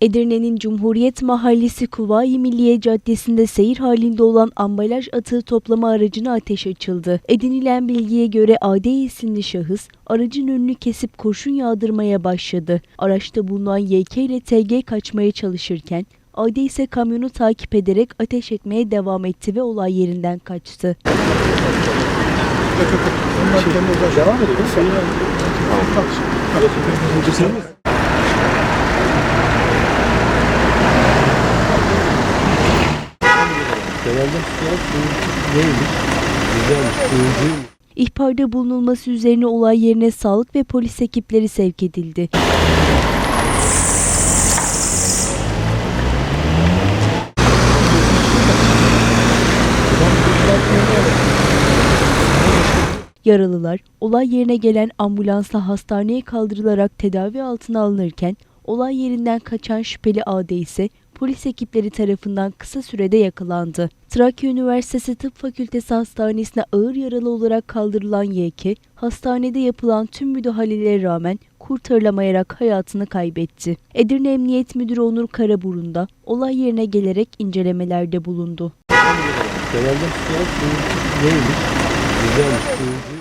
Edirne'nin Cumhuriyet Mahallesi Kuvayi Milliye Caddesi'nde seyir halinde olan ambalaj atığı toplama aracına ateş açıldı. Edinilen bilgiye göre AD isimli şahıs aracın önünü kesip kurşun yağdırmaya başladı. Araçta bulunan YK ile TG kaçmaya çalışırken AD ise kamyonu takip ederek ateş etmeye devam etti ve olay yerinden kaçtı. Devam edelim. İhbarda bulunulması üzerine olay yerine sağlık ve polis ekipleri sevk edildi. Yaralılar olay yerine gelen ambulansla hastaneye kaldırılarak tedavi altına alınırken olay yerinden kaçan şüpheli AD ise polis ekipleri tarafından kısa sürede yakalandı. Trakya Üniversitesi Tıp Fakültesi Hastanesi'ne ağır yaralı olarak kaldırılan YK, hastanede yapılan tüm müdahalelere rağmen kurtarılamayarak hayatını kaybetti. Edirne Emniyet Müdürü Onur Karaburun da olay yerine gelerek incelemelerde bulundu. Genelde neymiş? Güzelmiş.